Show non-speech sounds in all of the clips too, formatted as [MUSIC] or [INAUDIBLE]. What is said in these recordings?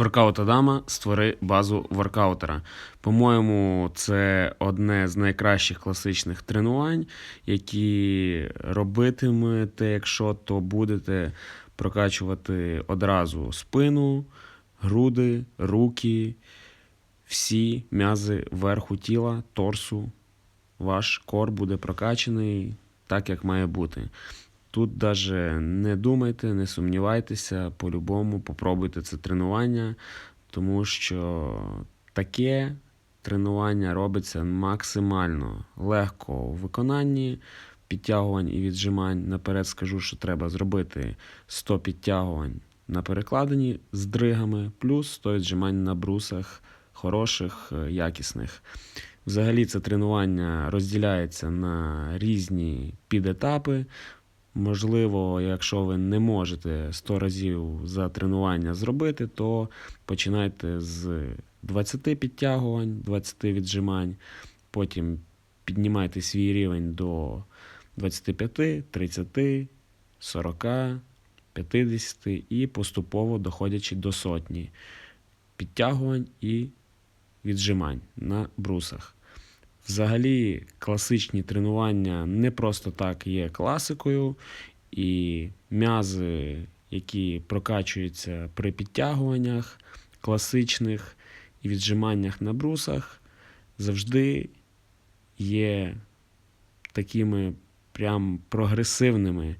Воркаут Адама створи базу воркаутера. По-моєму, це одне з найкращих класичних тренувань, які робитимете, якщо то будете прокачувати одразу спину, груди, руки, всі м'язи верху тіла, торсу. Ваш кор буде прокачаний так, як має бути. Тут даже не думайте, не сумнівайтеся, по-любому попробуйте це тренування, тому що таке тренування робиться максимально легко у виконанні підтягувань і віджимань. Наперед скажу, що треба зробити 100 підтягувань на перекладині з дригами, плюс 100 віджимань на брусах хороших, е, якісних. Взагалі це тренування розділяється на різні підетапи. Можливо, якщо ви не можете 100 разів за тренування зробити, то починайте з 20 підтягувань, 20 віджимань, потім піднімайте свій рівень до 25, 30, 40, 50 і поступово доходячи до сотні підтягувань і віджимань на брусах. Взагалі, класичні тренування не просто так є класикою, і м'язи, які прокачуються при підтягуваннях класичних і віджиманнях на брусах, завжди є такими прям прогресивними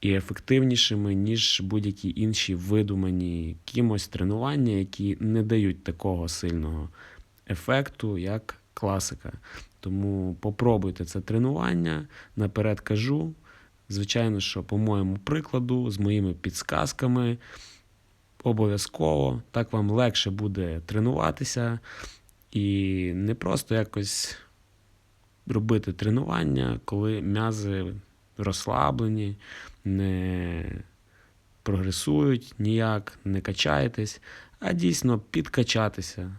і ефективнішими, ніж будь-які інші видумані кимось тренування, які не дають такого сильного ефекту, як класика. Тому попробуйте це тренування. Наперед кажу. Звичайно, що по моєму прикладу, з моїми підсказками, обов'язково так вам легше буде тренуватися і не просто якось робити тренування, коли м'язи розслаблені, не прогресують ніяк, не качаєтесь, а дійсно підкачатися.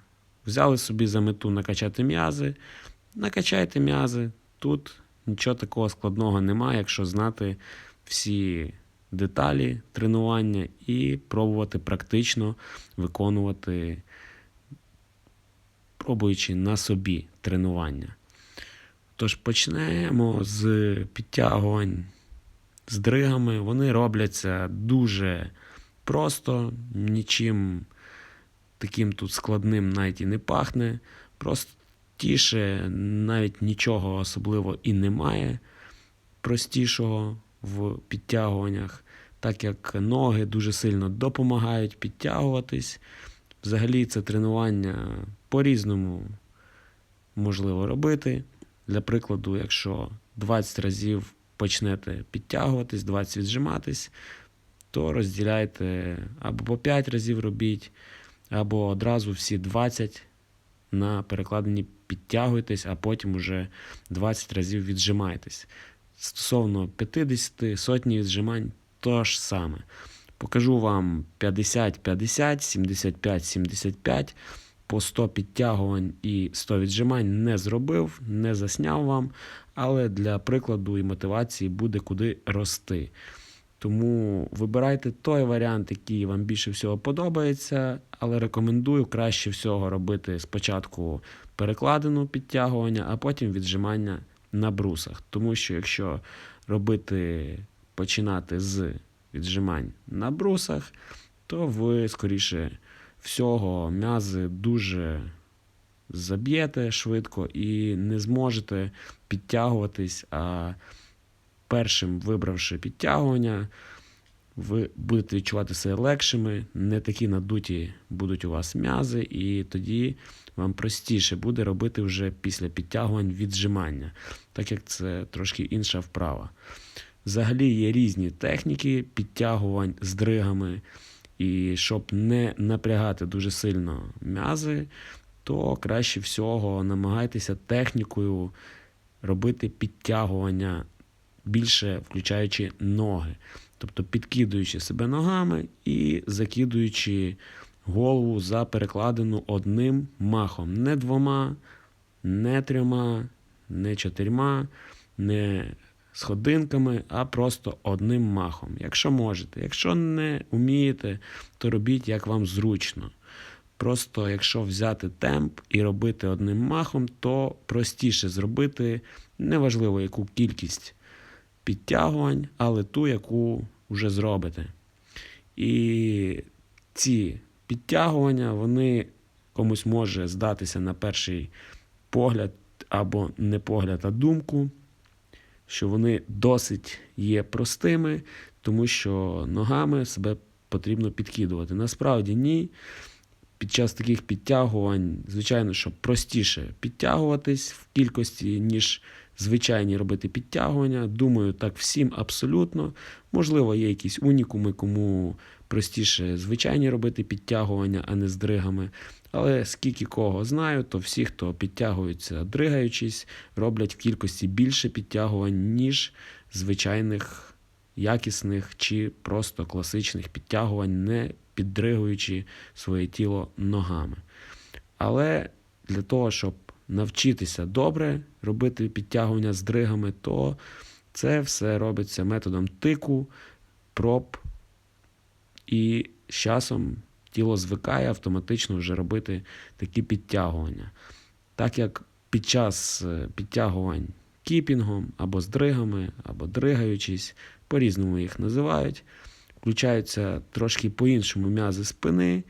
Взяли собі за мету накачати м'язи, накачайте м'язи. Тут нічого такого складного немає, якщо знати всі деталі тренування і пробувати практично виконувати, пробуючи на собі тренування. Тож почнемо з підтягувань з дригами. Вони робляться дуже просто, нічим таким тут складним навіть і не пахне. Простіше, навіть нічого особливо і немає простішого в підтягуваннях, так як ноги дуже сильно допомагають підтягуватись. Взагалі, це тренування по-різному можливо робити. Для прикладу, якщо 20 разів почнете підтягуватись, 20 віджиматись, то розділяйте або по 5 разів робіть, або одразу всі 20 на перекладині підтягуйтесь, а потім уже 20 разів віджимайтесь. Стосовно 50 сотні віджимань, то ж саме. Покажу вам 50-50, 75-75. По 100 підтягувань і 100 віджимань не зробив, не засняв вам, але для прикладу і мотивації буде куди рости. Тому вибирайте той варіант, який вам більше всього подобається, але рекомендую краще всього робити спочатку перекладину підтягування, а потім віджимання на брусах. Тому що якщо робити починати з віджимань на брусах, то ви скоріше всього м'язи дуже заб'єте швидко і не зможете підтягуватись. а першим вибравши підтягування, ви будете відчувати себе легшими, не такі надуті будуть у вас м'язи, і тоді вам простіше буде робити вже після підтягувань віджимання, так як це трошки інша вправа. Взагалі є різні техніки підтягувань з дригами, і щоб не напрягати дуже сильно м'язи, то краще всього намагайтеся технікою робити підтягування більше включаючи ноги, тобто підкидуючи себе ногами і закидуючи голову за перекладину одним махом. Не двома, не трьома, не чотирма, не сходинками, а просто одним махом. Якщо можете. Якщо не вмієте, то робіть як вам зручно. Просто якщо взяти темп і робити одним махом, то простіше зробити неважливо яку кількість підтягувань, але ту, яку вже зробите. І ці підтягування, вони комусь може здатися на перший погляд або не погляд, а думку, що вони досить є простими, тому що ногами себе потрібно підкидувати. Насправді ні. Під час таких підтягувань, звичайно, що простіше підтягуватись в кількості, ніж звичайні робити підтягування. Думаю, так всім абсолютно. Можливо, є якісь унікуми, кому простіше звичайні робити підтягування, а не з дригами. Але скільки кого знаю, то всі, хто підтягуються, дригаючись, роблять в кількості більше підтягувань, ніж звичайних якісних чи просто класичних підтягувань, не піддригуючи своє тіло ногами. Але для того, щоб навчитися добре робити підтягування з дригами, то це все робиться методом тику, проб, і з часом тіло звикає автоматично вже робити такі підтягування. Так як під час е, підтягувань кіпінгом або з дригами, або дригаючись, по-різному їх називають, включаються трошки по-іншому м'язи спини,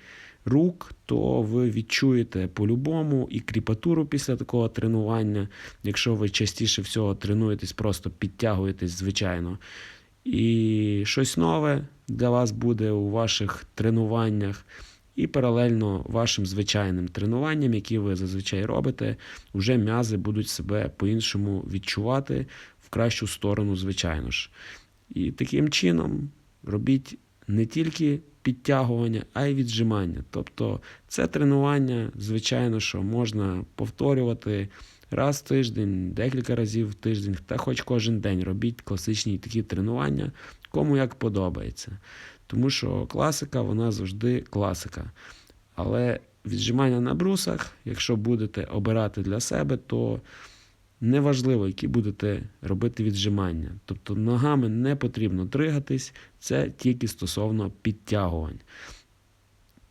рук, то ви відчуєте по-любому і кріпатуру після такого тренування. Якщо ви частіше всього тренуєтесь, просто підтягуєтесь, звичайно. І щось нове для вас буде у ваших тренуваннях. І паралельно вашим звичайним тренуванням, які ви зазвичай робите, вже м'язи будуть себе по-іншому відчувати в кращу сторону, звичайно ж. І таким чином робіть не тільки підтягування, а й віджимання. Тобто це тренування, звичайно, що можна повторювати раз в тиждень, декілька разів в тиждень, та хоч кожен день робіть класичні такі тренування, кому як подобається. Тому що класика, вона завжди класика. Але віджимання на брусах, якщо будете обирати для себе, то неважливо, які будете робити віджимання. Тобто ногами не потрібно дригатись, це тільки стосовно підтягувань.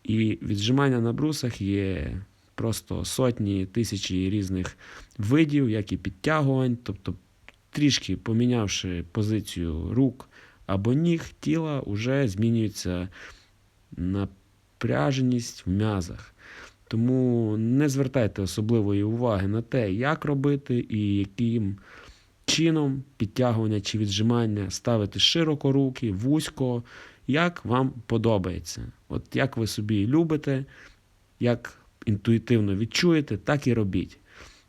І віджимання на брусах є просто сотні тисячі різних видів, як і підтягувань. Тобто, трішки помінявши позицію рук або ніг, тіла вже змінюється напряженість в м'язах. Тому не звертайте особливої уваги на те, як робити і яким чином підтягування чи віджимання ставити широко руки, вузько, як вам подобається. От як ви собі любите, як інтуїтивно відчуєте, так і робіть.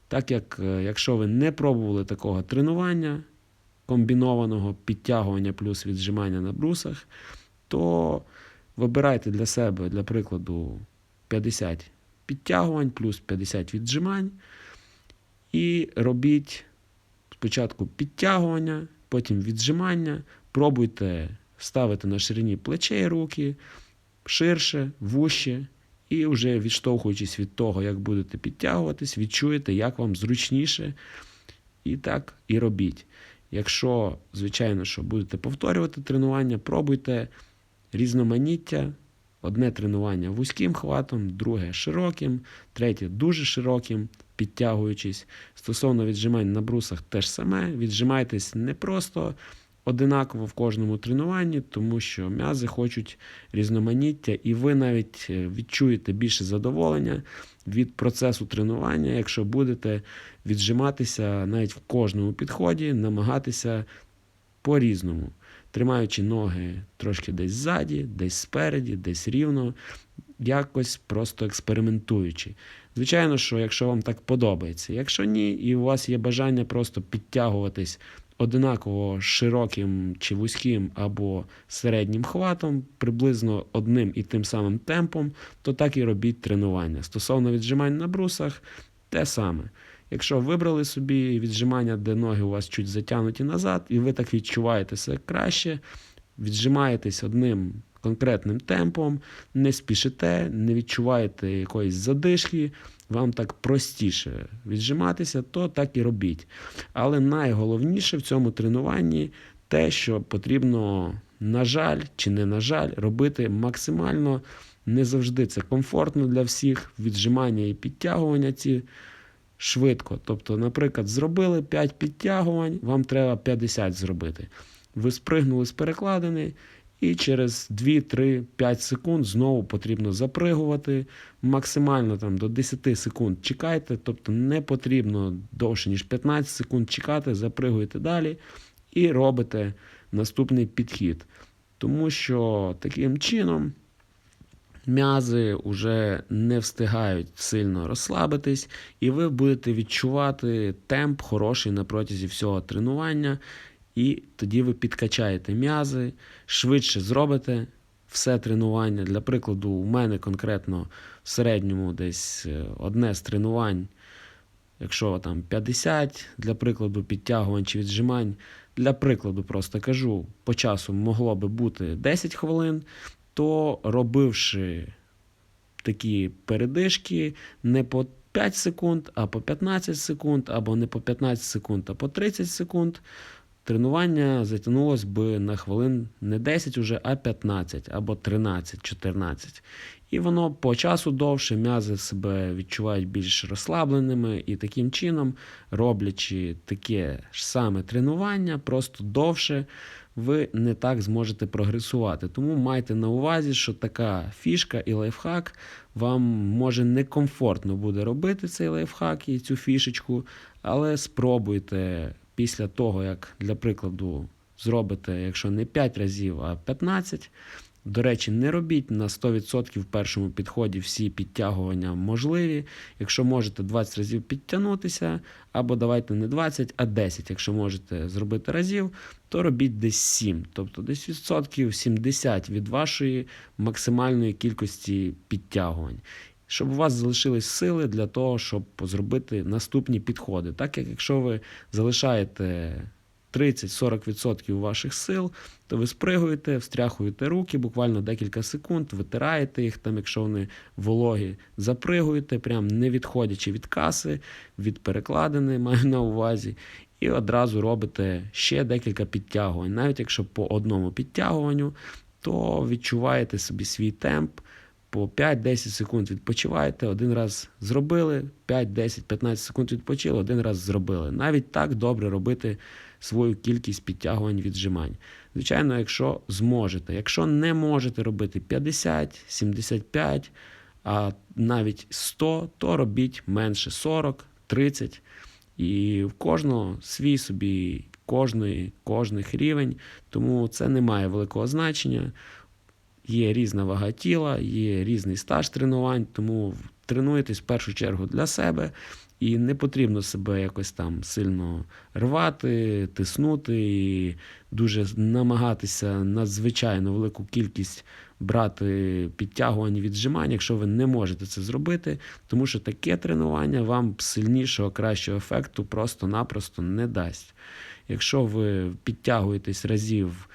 Так як, е, якщо ви не пробували такого тренування, комбінованого підтягування плюс віджимання на брусах, то вибирайте для себе, для прикладу, 50 підтягувань плюс 50 віджимань. І робіть спочатку підтягування, потім віджимання. Пробуйте ставити на ширині плечей руки ширше, вужче. І вже відштовхуючись від того, як будете підтягуватись, відчуєте, як вам зручніше. І так і робіть. Якщо, звичайно, що будете повторювати тренування, пробуйте різноманіття. Одне тренування вузьким хватом, друге широким, третє дуже широким, підтягуючись. Стосовно віджимань на брусах теж саме. Віджимайтесь не просто одинаково в кожному тренуванні, тому що м'язи хочуть різноманіття, і ви навіть е, відчуєте більше задоволення від процесу тренування, якщо будете віджиматися навіть в кожному підході, намагатися по-різному. Тримаючи ноги трошки десь ззаді, десь спереді, десь рівно, якось просто експериментуючи. Звичайно, що якщо вам так подобається, якщо ні, і у вас є бажання просто підтягуватись одинаково широким чи вузьким або середнім хватом, приблизно одним і тим самим темпом, то так і робіть тренування. Стосовно віджимань на брусах, те саме. Якщо вибрали собі віджимання, де ноги у вас чуть затягнуті назад, і ви так відчуваєте себе краще, віджимаєтесь одним конкретним темпом, не спішите, не відчуваєте якоїсь задишки, вам так простіше віджиматися, то так і робіть. Але найголовніше в цьому тренуванні те, що потрібно, на жаль, чи не на жаль, робити максимально Не завжди це комфортно для всіх. Віджимання і підтягування ці швидко. Тобто, наприклад, зробили 5 підтягувань, вам треба 50 зробити. Ви спригнули з перекладини, і через 2-3-5 секунд знову потрібно запригувати. Максимально там до 10 секунд чекайте, тобто не потрібно довше, ніж 15 секунд чекати, запригуєте далі і робите наступний підхід. Тому що таким чином м'язи вже не встигають сильно розслабитись, і ви будете відчувати темп хороший на протязі всього тренування. І тоді ви підкачаєте м'язи, швидше зробите все тренування. Для прикладу, у мене конкретно в середньому десь е, одне з тренувань, якщо там 50, для прикладу, підтягувань чи віджимань. Для прикладу, просто кажу, по часу могло би бути 10 хвилин, то робивши такі передишки не по 5 секунд, а по 15 секунд, або не по 15 секунд, а по 30 секунд. Тренування затягнулося би на хвилин не 10 уже, а 15 або 13-14. І воно по часу довше, м'язи себе відчувають більш розслабленими, і таким чином, роблячи таке ж саме тренування, просто довше, ви не так зможете прогресувати. Тому майте на увазі, що така фішка і лайфхак вам може некомфортно буде робити цей лайфхак і цю фішечку, але спробуйте після того, як, для прикладу, зробите, якщо не 5 разів, а 15. До речі, не робіть на 100% в першому підході всі підтягування можливі. Якщо можете 20 разів підтягнутися, або давайте не 20, а 10. Якщо можете зробити разів, то робіть десь 7. Тобто десь відсотків 70 від вашої максимальної кількості підтягувань. Щоб у вас залишились сили для того, щоб зробити наступні підходи. Так як якщо ви залишаєте 30-40% ваших сил, то ви спригуєте, встряхуєте руки, буквально декілька секунд, витираєте їх, там, якщо вони вологі, запригуєте, прям не відходячи від каси, від перекладини, [LAUGHS] маю на увазі, і одразу робите ще декілька підтягувань. Навіть якщо по одному підтягуванню, то відчуваєте собі свій темп. По 5-10 секунд відпочиваєте, один раз зробили, 5, 10, 15 секунд відпочили, один раз зробили. Навіть так добре робити свою кількість підтягувань віджимань. Звичайно, якщо зможете. Якщо не можете робити 50, 75, а навіть 100, то робіть менше 40, 30. І в кожного свій собі, кожної, кожних рівень, тому це не має великого значення. Є різна вага тіла, є різний стаж тренувань, тому тренуйтесь в першу чергу для себе, і не потрібно себе якось там сильно рвати, тиснути і дуже намагатися надзвичайно велику кількість брати підтягувань віджимань, якщо ви не можете це зробити, тому що таке тренування вам сильнішого, кращого ефекту просто-напросто не дасть. Якщо ви підтягуєтесь разів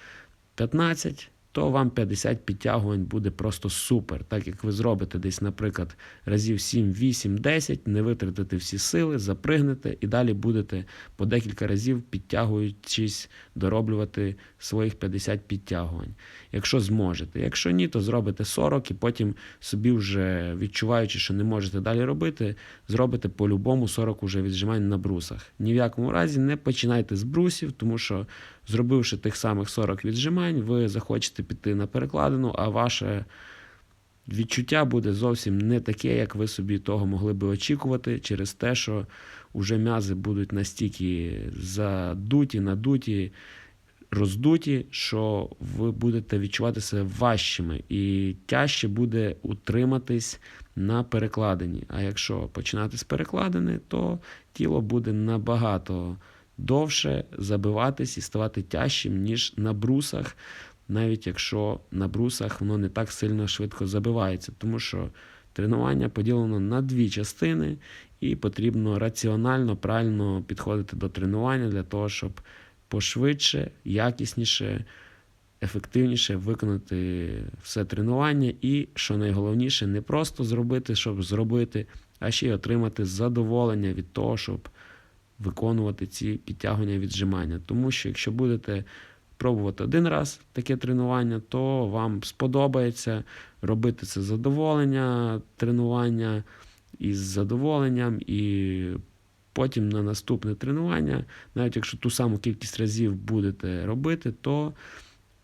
15, то вам 50 підтягувань буде просто супер. Так як ви зробите десь, наприклад, разів 7, 8, 10, не витратите всі сили, запригнете і далі будете по декілька разів підтягуючись, дороблювати своїх 50 підтягувань. Якщо зможете. Якщо ні, то зробите 40 і потім собі вже відчуваючи, що не можете далі робити, зробите по-любому 40 уже віджимань на брусах. Ні в якому разі не починайте з брусів, тому що зробивши тих самих 40 віджимань, ви захочете піти на перекладину, а ваше відчуття буде зовсім не таке, як ви собі того могли би очікувати, через те, що вже м'язи будуть настільки задуті, надуті. Роздуті, що ви будете відчувати себе важчими, і тяжче буде утриматись на перекладині. А якщо починати з перекладини, то тіло буде набагато довше забиватись і ставати тяжчим, ніж на брусах, навіть якщо на брусах воно не так сильно швидко забивається, тому що тренування поділено на дві частини, і потрібно раціонально, правильно підходити до тренування для того, щоб пошвидше, якісніше. Ефективніше виконати все тренування, і, що найголовніше, не просто зробити, щоб зробити, а ще й отримати задоволення від того, щоб виконувати ці підтягування віджимання. Тому що якщо будете пробувати один раз таке тренування, то вам сподобається робити це задоволення, тренування із задоволенням, і потім на наступне тренування, навіть якщо ту саму кількість разів будете робити, то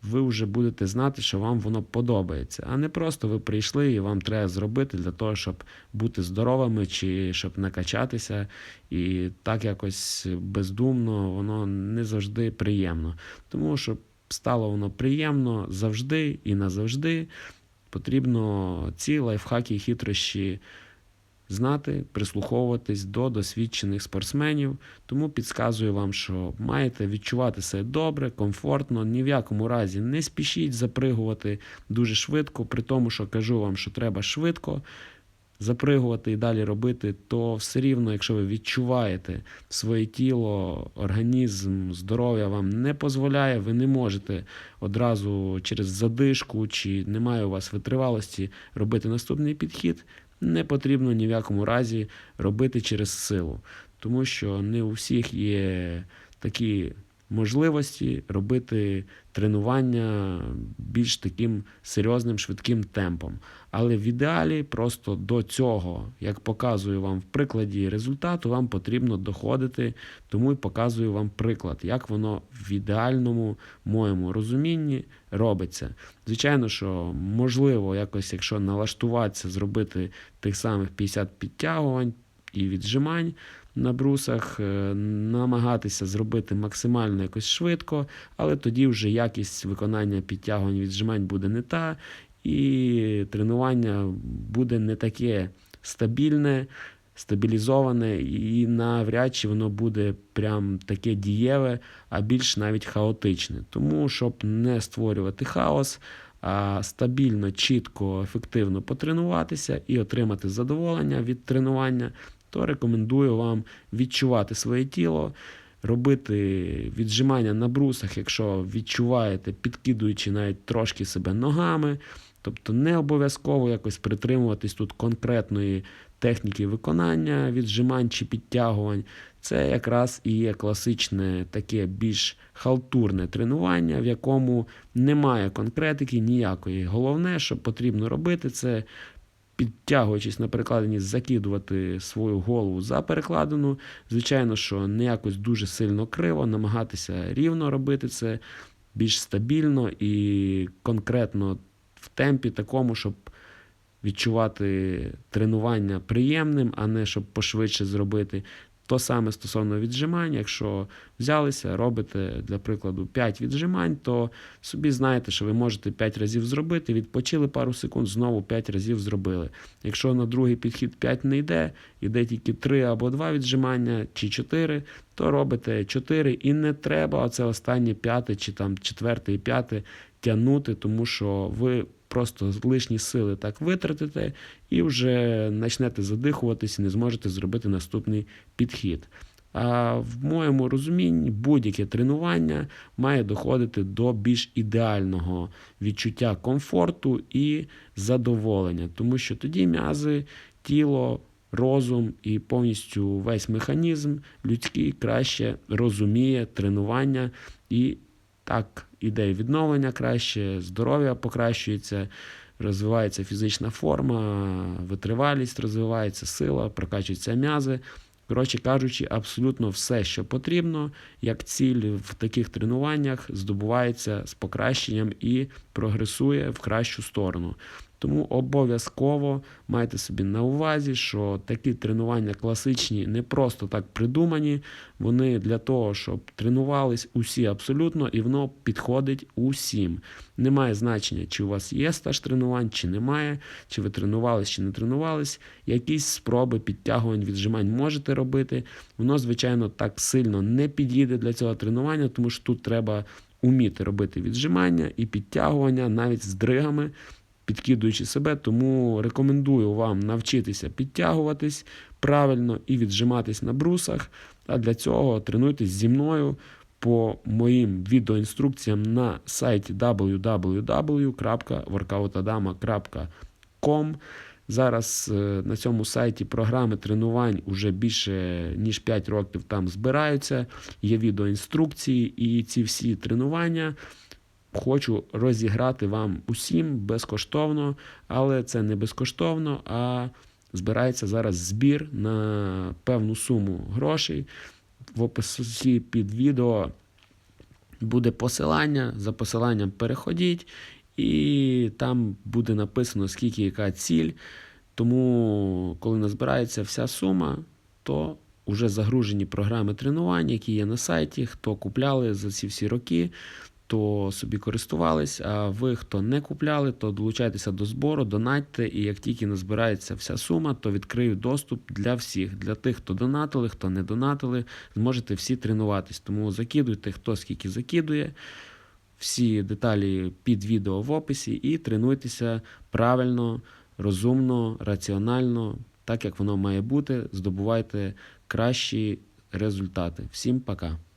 ви вже будете знати, що вам воно подобається. А не просто ви прийшли і вам треба зробити для того, щоб бути здоровими чи щоб накачатися. І так якось бездумно, воно не завжди приємно. Тому щоб стало воно приємно завжди і назавжди, потрібно ці лайфхаки і хитрощі знати, прислуховуватись до досвідчених спортсменів. Тому підказую вам, що маєте відчувати себе добре, комфортно, ні в якому разі не спішіть запригувати дуже швидко, при тому, що кажу вам, що треба швидко. Запригувати і далі робити, то все рівно, якщо ви відчуваєте своє тіло, організм, здоров'я вам не дозволяє, ви не можете одразу через задишку чи немає у вас витривалості робити наступний підхід не потрібно ні в якому разі робити через силу, тому що не у всіх є такі можливості робити тренування більш таким серйозним швидким темпом. Але в ідеалі просто до цього, як показую вам в прикладі результату, вам потрібно доходити, тому і показую вам приклад, як воно в ідеальному моєму розумінні робиться. Звичайно, що можливо, якось, якщо налаштуватися, зробити тих самих 50 підтягувань і віджимань на брусах, е, намагатися зробити максимально якось швидко, але тоді вже якість виконання підтягувань віджимань буде не та, і тренування буде не таке стабільне. Стабілізоване і навряд чи воно буде прям таке дієве, а більш навіть хаотичне. Тому, щоб не створювати хаос, а стабільно, чітко, ефективно потренуватися і отримати задоволення від тренування, то рекомендую вам відчувати своє тіло, робити віджимання на брусах, якщо відчуваєте, підкидуючи навіть трошки себе ногами. Тобто не обов'язково якось притримуватись тут конкретної техніки виконання, віджимань чи підтягувань. Це якраз і є класичне таке більш халтурне тренування, в якому немає конкретики ніякої. Головне, що потрібно робити, це підтягуючись на перекладині, закидувати свою голову за перекладину. Звичайно, що не якось дуже сильно криво, намагатися рівно робити це більш стабільно і конкретно темпі такому, щоб відчувати тренування приємним, а не щоб пошвидше зробити. То саме стосовно віджимань, якщо взялися, робите, для прикладу, 5 віджимань, то собі знаєте, що ви можете 5 разів зробити, відпочили пару секунд, знову 5 разів зробили. Якщо на другий підхід 5 не йде, йде тільки 3 або 2 віджимання, чи 4, то робите 4 і не треба оце останнє п'яте, чи там четверте і п'яте тягнути, тому що ви просто лишні сили так витратите і вже почнете задихуватись і не зможете зробити наступний підхід. А в моєму розумінні будь-яке тренування має доходити до більш ідеального відчуття комфорту і задоволення, тому що тоді м'язи, тіло, розум і повністю весь механізм людський краще розуміє тренування і так іде відновлення краще, здоров'я покращується, розвивається фізична форма, витривалість розвивається, сила, прокачуються м'язи. Коротше кажучи, абсолютно все, що потрібно, як ціль в таких тренуваннях, здобувається з покращенням і прогресує в кращу сторону. Тому обов'язково майте собі на увазі, що такі тренування класичні не просто так придумані. Вони для того, щоб тренувались усі абсолютно, і воно підходить усім. Немає значення, чи у вас є стаж тренувань, чи немає, чи ви тренувались, чи не тренувались. Якісь спроби підтягувань, віджимань можете робити. Воно, звичайно, так сильно не підійде для цього тренування, тому що тут треба уміти робити віджимання і підтягування навіть з дригами підкидуючи себе, тому рекомендую вам навчитися підтягуватись правильно і віджиматись на брусах. А для цього тренуйтесь зі мною по моїм відеоінструкціям на сайті www.workoutadama.com. Зараз е, на цьому сайті програми тренувань уже більше ніж 5 років там збираються. Є відеоінструкції, і ці всі тренування хочу розіграти вам усім безкоштовно, але це не безкоштовно, а збирається зараз збір на певну суму грошей. В описі під відео буде посилання. За посиланням переходіть, і там буде написано, скільки яка ціль. Тому, коли назбирається вся сума, то вже загружені програми тренувань, які є на сайті. Хто купляли за ці всі роки, то собі користувались. А ви, хто не купляли, то долучайтеся до збору, донатьте, і як тільки назбирається вся сума, то відкрию доступ для всіх. Для тих, хто донатили, хто не донатили, зможете всі тренуватись. Тому закидуйте, хто скільки закидує. Всі деталі під відео в описі і тренуйтеся правильно, розумно, раціонально, так як воно має бути. Здобувайте кращі результати. Всім пока!